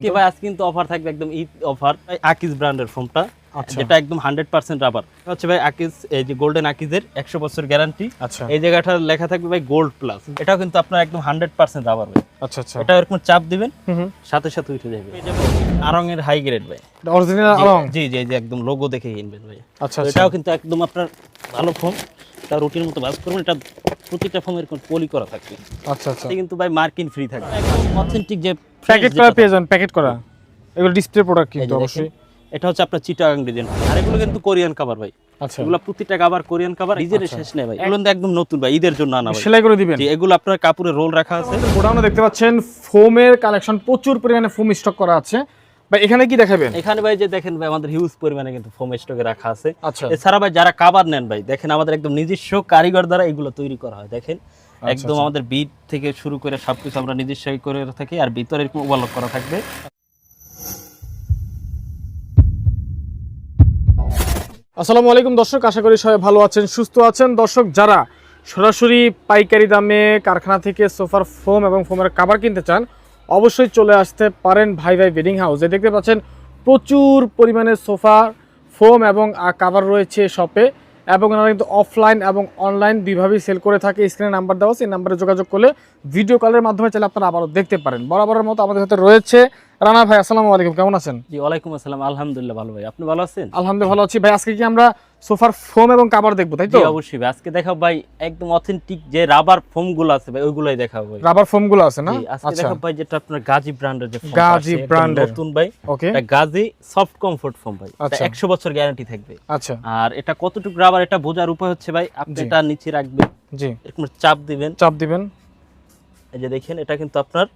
কি ভাই আজকে কিন্তু অফার থাকবে একদম ঈদ অফার আকিজ ব্র্যান্ডের ফোনটা আচ্ছা। যেটা একদম হান্ড্রেড পার্সেন্ট রাবার হচ্ছে ভাই আকিজ এই যে গোল্ডেন আকিজের একশো বছর গ্যারান্টি আচ্ছা। এই জায়গাটা লেখা থাকবে ভাই গোল্ড প্লাস এটাও কিন্তু আপনার একদম হান্ড্রেড পার্সেন্ট রাবার ভাই। আচ্ছা আচ্ছা। এটা এরকম চাপ দিবেন সাথে সাথে উঠে যাবে। আরঙের হাই গ্রেড ভাই। অরিজিনাল জি, জি জি একদম লোগো দেখে কিনবেন ভাই। আচ্ছা আচ্ছা। এটাও কিন্তু একদম আপনার ভালো ফোন এটা রুটির মতো বাস করবেন এটা প্রতিটা এরকম পলি করা থাকবে। আচ্ছা আচ্ছা। কিন্তু ভাই মার্কিন ফ্রি থাকবে। একদম অথেন্টিক যে প্যাকেট করা যান প্যাকেট করা। এগুলো ডিসপ্লে প্রোডাক্ট কিন্তু অবশ্যই। এটা হচ্ছে আপনার চিটাগাং ডিজাইন আর এগুলো কিন্তু কোরিয়ান কাভার ভাই। আচ্ছা। এগুলো প্রতিটা কাভার কোরিয়ান কাভার ঈদের শেষ নেই ভাই। এগুলো একদম নতুন ভাই ঈদের জন্য আনা ভাই। সেলাই করে দিবেন? এগুলো আপনার কাপড়ে রোল রাখা আছে। গোডাউনে দেখতে পাচ্ছেন ফোমের কালেকশন প্রচুর পরিমাণে ফোম স্টক করা আছে। বা এখানে কি দেখাবেন? এখানে ভাই যে দেখেন ভাই আমাদের হিউজ পরিমাণে কিন্তু ফোম স্টকে রাখা আছে। আচ্ছা। এছাড়া ভাই যারা কাভার নেন ভাই দেখেন আমাদের একদম নিজস্ব কারিগর দ্বারা এগুলো তৈরি করা হয় দেখেন। একদম আমাদের বিট থেকে শুরু করে সবকিছু আমরা নিজস্ব করে থাকি আর ভিতরে ওভারলক করা থাকবে। আসসালামু আলাইকুম দর্শক আশা করি সবাই ভালো আছেন সুস্থ আছেন। দর্শক যারা সরাসরি পাইকারি দামে কারখানা থেকে সোফার ফোম এবং ফোমের কাভার কিনতে চান অবশ্যই চলে আসতে পারেন ভাই ভাই ওয়েডিং হাউসে দেখতে পাচ্ছেন, প্রচুর পরিমাণে সোফা ফোম এবং কাভার রয়েছে শপে এবং ওনারা কিন্তু অফলাইন এবং অনলাইন দুইভাবেই সেল করে থাকে। স্ক্রিনে নাম্বার দেওয়া সেই নাম্বারে যোগাযোগ করলে ভিডিও কলের মাধ্যমে চাইলে আপনারা আবারও দেখতে পারেন। বরাবরের মতো আমাদের সাথে রয়েছে রানা ভাই আসসালামু আলাইকুম কেমন আছেন? জি ওয়ালাইকুম আসসালাম। আলহামদুলিল্লাহ ভালো ভাই। আপনি ভালো আছেন? আলহামদুলিল্লাহ ভালো আছি। ভাই আজকে কি আমরা সোফার ফোম এবং কাভার দেখব তাই তো? জি অবশ্যই ভাই। আজকে দেখাবো ভাই একদম অথেন্টিক যে রাবার ফোমগুলো আছে ভাই ওইগুলাই দেখাবো ভাই। রাবার ফোমগুলো আছে না? জি, আজকে আচ্ছা। দেখাবো ভাই যেটা আপনার গাজী ব্র্যান্ডের যে ফোম গাজী এর। নতুন ভাই। ওকে এটা গাজী সফট কমফোর্ট ফোম ভাই। এটা আচ্ছা। 100 বছর গ্যারান্টি থাকবে। আচ্ছা। আর এটা কতটুকু রাবার এটা বোঝার উপায় হচ্ছে ভাই আপনি। এটা নিচে রাখবেন। জি। এরকম চাপ দিবেন। চাপ দিবেন। এই যে দেখেন এটা কিন্তু আপনার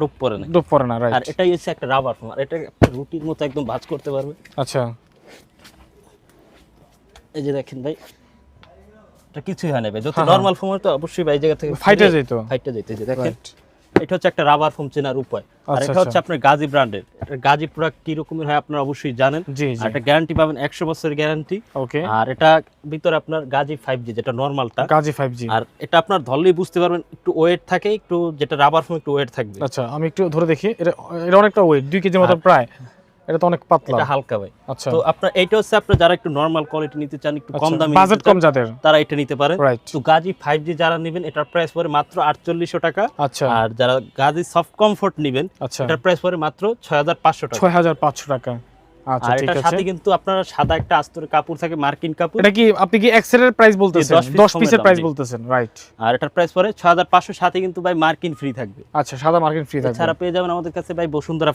ডুব পরে না ডোপ পড়ে না আর এটাই হচ্ছে একটা রাবার ফোম আর এটা একটা রুটির মতো একদম ভাঁজ করতে পারবে। আচ্ছা। এই যে দেখেন ভাই এটা কিছুই হয় না ভাই। যত হ্যাঁ, নরমাল ফোম তো অবশ্যই ভাই জায়গা থেকে ফাইটে যেত ফাইটে যেতে দেখেন রাইট এটা হচ্ছে একটা রাবার ফোম চেনার উপায়। আর আচ্ছা, এটা হচ্ছে আপনার গাজী ব্র্যান্ডের গাজী প্রোডাক্ট কি রকমের হয় আপনারা অবশ্যই জানেন। জি আর এটা গ্যারান্টি পাবেন একশো বছরের গ্যারান্টি ওকে। আর এটা ভিতরে আপনার গাজী ফাইভ জি যেটা নর্মালটা গাজী ফাইভ জি আর এটা আপনার ধরলেই বুঝতে পারবেন একটু ওয়েট থাকে একটু যেটা রাবার ফোম একটু ওয়েট থাকবে। আচ্ছা আমি একটু ধরে দেখি এটা এটা অনেকটা ওয়েট দুই কেজি মতো প্রায়। এটা তো অনেক পাতলা। এটা হালকা ভাই। আচ্ছা। তো আপনার এটা হচ্ছে আপনারা যারা একটু নরমাল কোয়ালিটি নিতে চান একটু কম দামে বাজেট কম যাদের। তারা এটা নিতে পারেন তো গাজী ফাইভ জি যারা নেবেন এটার প্রাইস পড়ে মাত্র আটচল্লিশশো টাকা। আচ্ছা। আর যারা গাজী সফট কমফোর্ট নেবেন আচ্ছা। এটার প্রাইস পড়ে মাত্র ছয় হাজার পাঁচশো টাকা। ছয় হাজার পাঁচশো টাকা। আচ্ছা আর এটার সাথে কিন্তু আপনার সাদা একটা আস্তরের কাপড় থাকে মার্কিন কাপড়। এটা কি আপনি কি প্রাইস বলতেছেন? 10 পিসের প্রাইস। বলতেছেন রাইট আর এটার প্রাইস পড়ে সাথে কিন্তু ভাই মার্কিন ফ্রি থাকবে। আচ্ছা সাদা মার্কেট ফ্রি থাকবে। এছাড়া পেয়ে যাবেন আমাদের কাছে ভাই বসুন্ধরা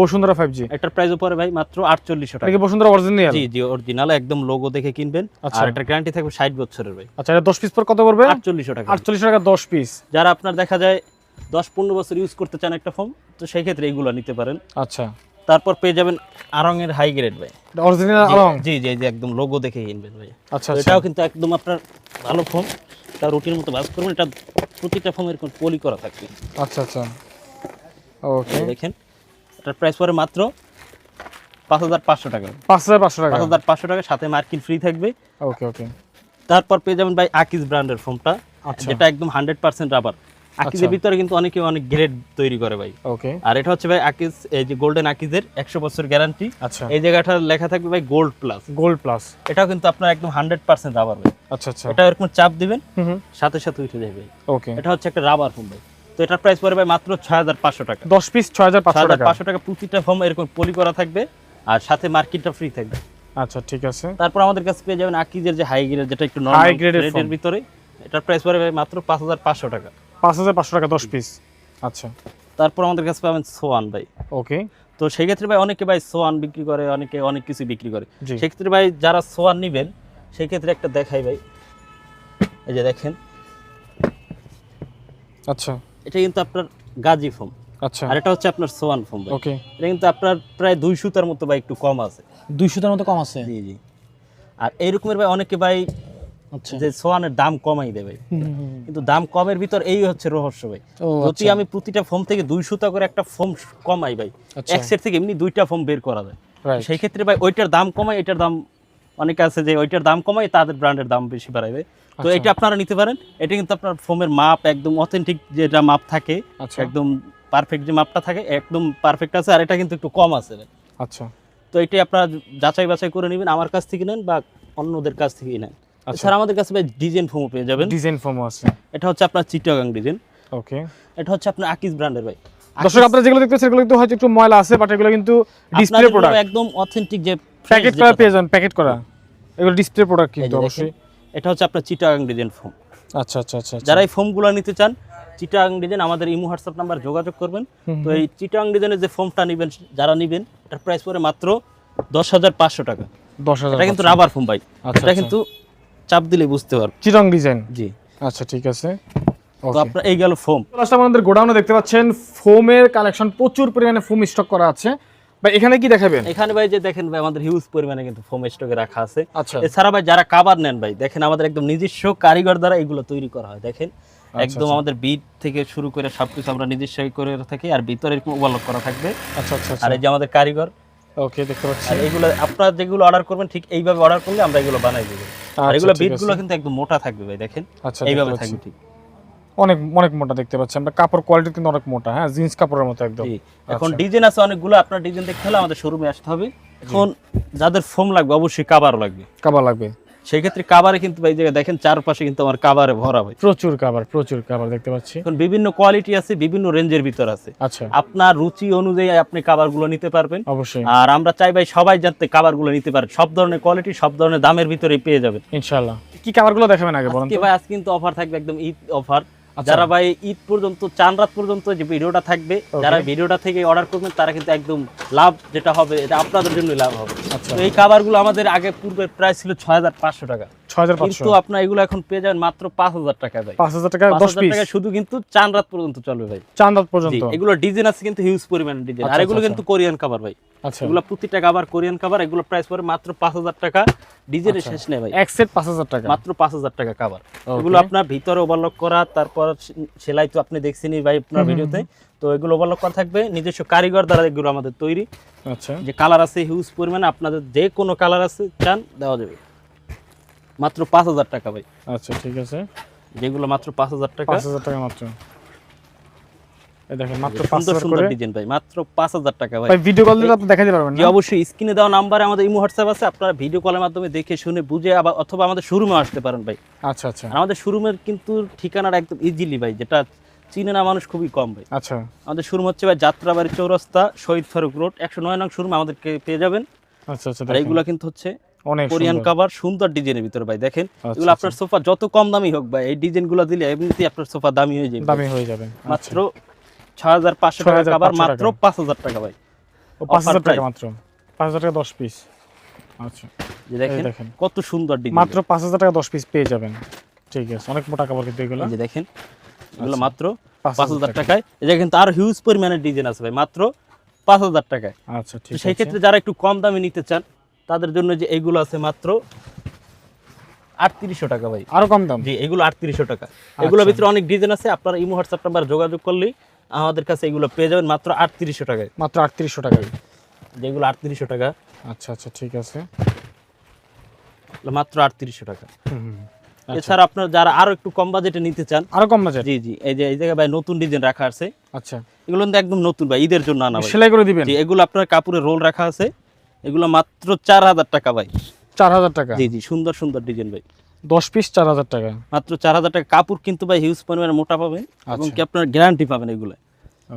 বসুন্ধরা এটার পড়ে ভাই মাত্র আটচল্লিশশো এটা কি বসুন্ধরা অরিজিনাল জি জি অরিজিনাল একদম লোগো দেখে কিনবেন। আচ্ছা। আর এটার গ্যারান্টি থাকবে ষাট বছরের ভাই। আচ্ছা এটা দশ পিস পর কত পড়বে? আটচল্লিশশো টাকা। আটচল্লিশ টাকা দশ পিস যারা আপনার দেখা যায় দশ পনেরো বছর ইউজ করতে চান একটা ফোন তো সেই ক্ষেত্রে এইগুলো নিতে পারেন। আচ্ছা। তারপর পেয়ে যাবেন আরঙের হাই গ্রেড ভাই। অরিজিনাল আলং জি জি জি একদম লোগো দেখে কিনবেন ভাই। আচ্ছা আচ্ছা। এটাও কিন্তু একদম আপনার ভালো ফোন এটা রুটির মতো বাস করবেন এটা প্রতিটা ফোন এরকম পলি করা থাকবে। আচ্ছা আচ্ছা। ওকে দেখেন এটার প্রাইস পড়ে মাত্র পাঁচ হাজার পাঁচশো টাকা। পাঁচ হাজার পাঁচশো টাকা। পাঁচ হাজার পাঁচশো টাকা সাথে মার্কিন ফ্রি থাকবে। ওকে ওকে তারপর পেয়ে যাবেন ভাই আকিজ ব্র্যান্ডের ফোনটা আচ্ছা। যেটা একদম হান্ড্রেড পার্সেন্ট রাবার আকিজের আচ্ছা। ভিতরে কিন্তু অনেকে অনেক গ্রেড তৈরি করে ভাই। ওকে আর এটা হচ্ছে ভাই আকিজ এই যে গোল্ডেন আকিজের একশো বছর গ্যারান্টি আচ্ছা। এই জায়গাটা লেখা থাকবে ভাই গোল্ড প্লাস গোল্ড প্লাস এটাও কিন্তু আপনার একদম হান্ড্রেড পার্সেন্ট রাবার ভাই। আচ্ছা আচ্ছা। এটা এরকম চাপ দিবেন হুম সাথে সাথে উঠে যাবে। ওকে এটা হচ্ছে একটা রাবার ফোম ভাই। তো এটার প্রাইস পড়বে ভাই মাত্র ছয় হাজার পাঁচশো টাকা। দশ পিস ছয় হাজার ছয় পাঁচশো হাজার টাকা পাঁচশো টাকা প্রতিটা ফোম এরকম পলি করা থাকবে আর সাথে মার্কেটটা ফ্রি থাকবে। আচ্ছা ঠিক আছে। তারপর আমাদের কাছে পেয়ে যাবেন আকিজের যে হাই গ্রেড যেটা একটু নর্মাল গ্রেডের ভিতরে এটার প্রাইস পড়বে ভাই মাত্র পাঁচ হাজার পাঁচশো টাকা। পাঁচ হাজার পাঁচশো টাকা দশ পিস আচ্ছা। তারপর আমাদের কাছে পাবেন সোয়ান ভাই। ওকে। তো সেই ক্ষেত্রে ভাই অনেকে ভাই সোয়ান বিক্রি করে অনেকে অনেক কিছু বিক্রি করে। সেক্ষেত্রে ভাই যারা সোয়ান নেবেন সেই ক্ষেত্রে একটা দেখাই ভাই। এই যে দেখেন। আচ্ছা। এটা কিন্তু আপনার গাজী ফোম আচ্ছা। আর এটা হচ্ছে আপনার সোয়ান ফোম ভাই। ওকে। এটা কিন্তু আপনার প্রায় দুই সুতার মতো ভাই একটু কম আছে। দুইশোটার মতো কম আছে। জি জি। আর এইরকমের ভাই অনেকে ভাই যে সোয়ানের দাম কমাই দেবে। কিন্তু দাম কমের ভিতর এই হচ্ছে রহস্য ভাই। যদি আমি প্রতিটা ফোম থেকে দুই সুতা করে একটা ফোম কমাই ভাই আচ্ছা। এক সেট থেকে এমনি দুইটা ফোম বের করা যায়। সেই ক্ষেত্রে ভাই ওইটার দাম কমায় এটার দাম অনেকে আছে যে ওইটার দাম কমায় তাদের ব্র্যান্ডের দাম বেশি বাড়াবে তো আচ্ছা। এটা আপনারা নিতে পারেন। এটা কিন্তু আপনার ফোমের মাপ একদম অথেন্টিক যেটা মাপ থাকে আচ্ছা। একদম পারফেক্ট যে মাপটা থাকে একদম পারফেক্ট আছে আর এটা কিন্তু একটু কম আছে। আচ্ছা। তো এটাই আপনারা যাচাই বাছাই করে নেবেন আমার কাছ থেকে নেন বা অন্যদের কাছ থেকে নেন। আচ্ছা। এছাড়া আমাদের কাছে ভাই ডিজাইন ফোমও পেয়ে যাবেন। ডিজাইন ফোমও আছে। এটা হচ্ছে আপনার চিটাগাং ডিজাইন। ওকে। এটা হচ্ছে আপনার আকিস ব্র্যান্ডের ভাই। দর্শক আপনারা যেগুলো দেখতেছেন সেগুলো কিন্তু হয়তো একটু ময়লা আছে বাট এগুলো কিন্তু ডিসপ্লে প্রোডাক্ট একদম অথেন্টিক যে প্যাকেট করা পেয়ে যাবেন প্যাকেট করা। এগুলো ডিসপ্লে প্রোডাক্ট কিন্তু অবশ্যই। এটা হচ্ছে আপনার চিটাগাং ডিজাইন ফোম। আচ্ছা আচ্ছা আচ্ছা আচ্ছা। যারা এই ফোমগুলো নিতে চান চিটাগাং ডিজাইন আমাদের ইমো হোয়াটসঅ্যাপ নাম্বার যোগাযোগ করবেন। তো এই চিটাগাং ডিজাইনের যে ফোমটা নেবেন যারা নেবেন এটার প্রাইস পড়ে মাত্র দশ হাজার পাঁচশো টাকা। দশ হাজার এটা কিন্তু রাবার ফোম ভাই। আচ্ছা, এটা। কিন্তু চাপ দিলে বুঝতে পারবেন চিরং ডিজাইন? জি। আচ্ছা ঠিক আছে। তো আপনার এই গেল ফোম। লাস্ট আমাদের গোডাউনে দেখতে পাচ্ছেন ফোমের কালেকশন প্রচুর পরিমাণে ফোম স্টক করা আছে। ভাই এখানে কি দেখাবেন? এখানে ভাই যে দেখেন ভাই আমাদের হিউজ পরিমাণে কিন্তু ফোম স্টকে রাখা আছে। আচ্ছা। এছাড়া ভাই যারা কাবার নেন ভাই দেখেন আমাদের একদম নিজস্ব কারিগর দ্বারা এগুলো তৈরি করা হয় দেখেন। একদম আচ্ছা। আমাদের বিট থেকে শুরু করে সবকিছু আমরা নিজস্ব করে থাকি আর ভিতরে এরকম ওভারলক করা থাকবে। আচ্ছা আচ্ছা। আর এই যে আমাদের কারিগর ওকে দেখতে পাচ্ছি। আর এগুলো আপনারা যেগুলো অর্ডার করবেন ঠিক এইভাবে অর্ডার করলে আমরা এগুলো বানাই দেবো। আর আচ্ছা, এগুলো বিটগুলো গুলো কিন্তু একদম মোটা থাকবে ভাই দেখেন। আচ্ছা এইভাবে থাকবে ঠিক। অনেক অনেক মোটা দেখতে পাচ্ছি। আমরা কাপড় কোয়ালিটি কিন্তু অনেক মোটা হ্যাঁ? জিন্স কাপড়ের মতো একদম। এখন আচ্ছা। ডিজাইন আছে অনেকগুলো আপনার ডিজাইন দেখতে হলে আমাদের শোরুমে আসতে হবে। এখন যাদের ফোম লাগবে অবশ্যই কাবার লাগবে। কাবার লাগবে। সেই ক্ষেত্রে কাবারে কিন্তু এই জায়গায় দেখেন চারপাশে কিন্তু আমার কাবারে ভরা ভাই। প্রচুর কাবার প্রচুর কাবার দেখতে পাচ্ছি। এখন বিভিন্ন কোয়ালিটি আছে বিভিন্ন রেঞ্জের ভিতর আছে। আচ্ছা। আপনার রুচি অনুযায়ী আপনি কাবারগুলো নিতে পারবেন। অবশ্যই। আর আমরা চাই ভাই সবাই যাতে কাবারগুলো নিতে পারে। সব ধরনের কোয়ালিটি সব ধরনের দামের ভিতরে পেয়ে যাবেন। ইনশাআল্লাহ। কি কাবারগুলো দেখাবেন আগে বলুন কি ভাই আজ কিন্তু অফার থাকবে একদম ঈদ অফার। যারা ভাই ঈদ পর্যন্ত চান রাত পর্যন্ত যে ভিডিওটা থাকবে যারা ভিডিওটা থেকে অর্ডার করবেন তারা কিন্তু একদম লাভ যেটা হবে এটা আপনাদের জন্য লাভ হবে। আচ্ছা। তো এই খাবারগুলো আমাদের আগে পূর্বের প্রাইস ছিল ছয় হাজার পাঁচশো টাকা। কিন্তু আপনার এগুলো এখন পেয়ে যাবেন মাত্র পাঁচ হাজার টাকা ভাই। পাঁচ হাজার টাকা দশ টাকা শুধু কিন্তু চান রাত পর্যন্ত চলবে ভাই। চান্দাত জি, পর্যন্ত। এগুলো ডিজাইন আছে কিন্তু হিউজ পরিমাণে ডিজাইন আচ্ছা, আর এগুলো আচ্ছা, কিন্তু কোরিয়ান খাবার ভাই। আচ্ছা এগুলো প্রতিটা খাবার কোরিয়ান খাবার এগুলো প্রাইস পড়ে মাত্র পাঁচ হাজার টাকা। ডিজাইনের আচ্ছা। শেষ নেই ভাই। এক সেট পাঁচ হাজার টাকা। মাত্র পাঁচ হাজার টাকা Okay. এগুলো আপনার ভিতরে ওভারলক করা তারপর সেলাই তো আপনি দেখছেনই ভাই আপনার ভিডিওতে। তো এগুলো ওভারলক করা থাকবে। নিজস্ব কারিগর দ্বারা এগুলো আমাদের তৈরি। আচ্ছা। যে কালার আছে হিউজ পরিমাণে আপনাদের যে কোনো কালার আছে চান দেওয়া যাবে। মাত্র পাঁচ হাজার টাকা ভাই। আচ্ছা ঠিক আছে। যেগুলো মাত্র পাঁচ হাজার টাকা। পাঁচ হাজার টাকা মাত্র। দেখেন মাত্র পাঁচ সুন্দর হাজার সুন্দর করে। ডিজাইন ভাই মাত্র পাঁচ হাজার টাকা ভাই। ভাই ভিডিও কল দিলে আপনি দেখাতে পারবেন না? অবশ্যই স্ক্রিনে দেওয়া নাম্বারে আমাদের ইমো হোয়াটসঅ্যাপ আছে আপনারা ভিডিও কলের মাধ্যমে দেখে শুনে বুঝে আবার অথবা আমাদের শোরুমে আসতে পারেন ভাই। আচ্ছা আচ্ছা। আমাদের শোরুমের কিন্তু ঠিকানাটা একদম ইজিলি ভাই যেটা চিনে না মানুষ খুবই কম ভাই। আচ্ছা। আমাদের শোরুম হচ্ছে ভাই যাত্রাবাড়ি চৌরাস্তা শহীদ ফারুক রোড একশো নয় নং শোরুম আমাদেরকে পেয়ে যাবেন। আচ্ছা আচ্ছা আর দেখেন। কিন্তু হচ্ছে অনেক কোরিয়ান। কাভার সুন্দর ডিজাইনের ভিতরে ভাই দেখেন। এগুলো আপনার সোফা যত কম দামি হোক ভাই এই ডিজাইনগুলো দিলে এমনিতেই আপনার সোফা দামি হয়ে যাবে। দামি হয়ে যাবে। মাত্র ছয় হাজার পাঁচশো টাকা 6,500 মাত্র পাঁচ হাজার টাকা ভাই। ও পাঁচ হাজার offer টাকা মাত্র। পাঁচ হাজার টাকা দশ পিস আচ্ছা। যে দেখেন দেখেন। কত সুন্দর ডিজাইন মাত্র পাঁচ হাজার টাকা দশ পিস পেয়ে যাবেন। ঠিক আছে অনেক মোটা কাপড় কিন্তু এগুলো। যে দেখেন এগুলো আচ্ছা। মাত্র পাঁচ পাঁচ হাজার হাজার কিন্তু আরও হিউজ পরিমাণের ডিজাইন আছে ভাই মাত্র পাঁচ হাজার টাকায়। আচ্ছা তো ঠিক সেই ক্ষেত্রে যারা একটু কম দামে নিতে চান তাদের জন্য যে এগুলো আছে মাত্র আটত্রিশশো টাকা ভাই। আরও কম দাম? জি এগুলো আটত্রিশশো টাকা। এগুলোর। ভিতরে অনেক ডিজাইন আছে আপনারা ইমো হোয়াটসঅ্যাপ নাম্বার যোগাযোগ করলেই আমাদের কাছে এগুলো পেয়ে যাবেন মাত্র আটত্রিশশো টাকায়। মাত্র আটত্রিশশো টাকায়। যেগুলো আটত্রিশশো টাকা। আচ্ছা আচ্ছা ঠিক আছে। মাত্র আটত্রিশশো টাকা। আচ্ছা। এছাড়া আপনার যারা আরও একটু কম বাজেটে নিতে চান আরও কম বাজেট? জি জি এই যে এই জায়গায় ভাই নতুন ডিজাইন রাখা আছে। আচ্ছা। এগুলো কিন্তু একদম নতুন ভাই ঈদের জন্য আনা ভাই। সেলাই করে দিবেন? জি এগুলো আপনার কাপড়ের রোল রাখা আছে। এগুলো মাত্র চার হাজার টাকা ভাই। চার হাজার টাকা? জি জি সুন্দর সুন্দর ডিজাইন ভাই। দশ পিস চার হাজার টাকা। মাত্র চার হাজার টাকা। কাপড় কিন্তু ভাই হিউজ পরিমাণে মোটা পাবেন। এবং কি আপনার গ্যারান্টি পাবেন এগুলো?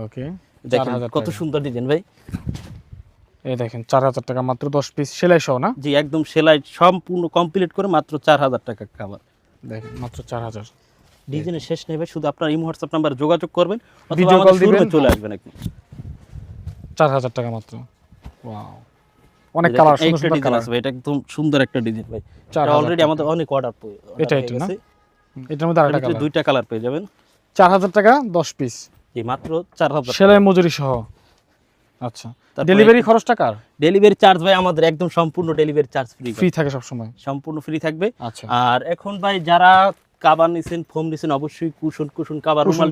ওকে দেখেন কত সুন্দর ডিজাইন ভাই। এই দেখেন চার হাজার টাকা মাত্র দশ পিস সেলাই সহ না? জি একদম সেলাই সম্পূর্ণ কমপ্লিট করে মাত্র চার হাজার টাকা খাবার দেখেন মাত্র চার হাজার। ডিজাইনের শেষ নেই ভাই শুধু আপনার ইমো হোয়াটসঅ্যাপ নাম্বার যোগাযোগ করবেন অথবা আমাদের চলে আসবেন একদম। চার হাজার টাকা মাত্র। ওয়াও অনেক কালার সুন্দর সুন্দর কালার আছে এটা একদম সুন্দর একটা ডিজাইন ভাই। এটা অলরেডি আমাদের অনেক অর্ডার এটা এটা না? এটার মধ্যে আরেকটা কালার দুইটা কালার পেয়ে যাবেন। চার হাজার টাকা দশ পিস জি মাত্র চার হাজার সেলাই মজুরি সহ। আচ্ছা। ডেলিভারি ডেলিভারি চার্জ ভাই আমাদের একদম সম্পূর্ণ ডেলিভারি চার্জ ফ্রি ফ্রি থাকে সবসময়? সম্পূর্ণ ফ্রি থাকবে। আচ্ছা। আর এখন ভাই যারা কাবার নিছেন ফোম নিছেন অবশ্যই কুশন কুশন কাবার রুমাল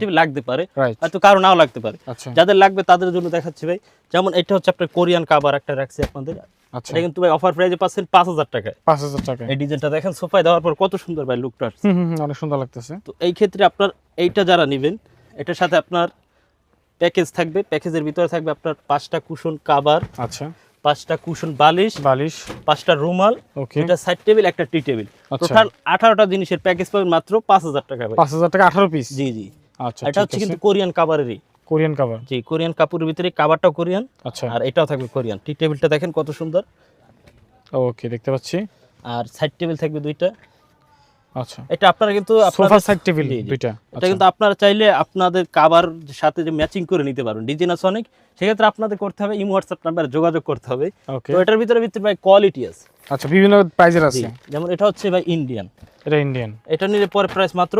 টেবিল লাগতে পারে। হয়তো কারও নাও লাগতে পারে। আচ্ছা। যাদের লাগবে তাদের জন্য দেখাচ্ছি ভাই। যেমন এটা হচ্ছে আপনার কোরিয়ান কাবার একটা রাখছি আপনাদের। আচ্ছা। এটা কিন্তু ভাই অফার প্রাইজে পাচ্ছেন পাঁচ হাজার টাকায়। পাঁচ হাজার টাকা এই ডিজাইনটা দেখেন সোফায় দেওয়ার পর কত সুন্দর ভাই লুকটা আসছে। অনেক সুন্দর লাগতেছে। তো এই ক্ষেত্রে আপনার এইটা যারা নেবেন এটার সাথে আপনার প্যাকেজ থাকবে প্যাকেজের ভিতরে থাকবে আপনার পাঁচটা কুশন কাবার আচ্ছা। পাঁচটা কুশন বালিশ বালিশ। পাঁচটা রুমাল ওকে দুটা সাইড টেবিল একটা টি টেবিল। টোটাল আঠারোটা জিনিসের প্যাকেজ পাবেন মাত্র পাঁচ হাজার টাকা পাঁচ হাজার টাকা আঠারো পিস জি জি। আচ্ছা এটা হচ্ছে কিন্তু কোরিয়ান কাবারেরই। কোরিয়ান কাভার জি কোরিয়ান কাপড়ের ভিতরে কাবারটাও কোরিয়ান। আচ্ছা। আর এটাও থাকবে কোরিয়ান। টি টেবিলটা দেখেন কত সুন্দর। ওকে দেখতে পাচ্ছি। আর সাইড টেবিল থাকবে দুইটা। আচ্ছা। এটা আপনারা কিন্তু সোফা সাইড টেবিল। দুইটা। এটা কিন্তু আপনারা চাইলে আপনাদের সাথে যে ম্যাচিং করে নিতে পারবেন। অনেক সেক্ষেত্রে আপনাদের করতে হবে ইমো হোয়াটসঅ্যাপ নাম্বারে যোগাযোগ করতে হবে। তো এটার ভিতরে ভিতরে ভাই কোয়ালিটি আছে। আচ্ছা বিভিন্ন প্রাইজের আছে। যেমন এটা হচ্ছে ভাই ইন্ডিয়ান এটা ইন্ডিয়ান এটা নিলে পরে প্রাইস মাত্র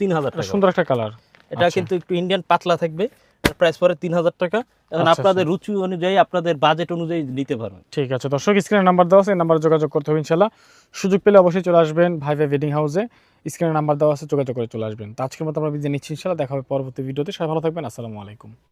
তিন হাজার টাকা। সুন্দর একটা কালার এটা কিন্তু একটু ইন্ডিয়ান পাতলা থাকবে। প্রাইস পরে তিন হাজার টাকা। এখন আচ্ছা, আপনাদের রুচি অনুযায়ী আপনাদের বাজেট অনুযায়ী নিতে পারবেন। ঠিক আছে দর্শক স্ক্রিনের নাম্বার দেওয়া আছে এই নাম্বারে যোগাযোগ করতে হবে ইনশাল্লাহ সুযোগ পেলে অবশ্যই চলে আসবেন ভাই ভাই ওয়েডিং হাউসে স্ক্রিনের নাম্বার দেওয়া আছে যোগাযোগ করে চলে আসবেন। তো আজকের মতো আমরা বিদায় নিচ্ছি ইনশাল্লাহ দেখা হবে পরবর্তী ভিডিওতে। সবাই ভালো থাকবেন আসসালামু আলাইকুম।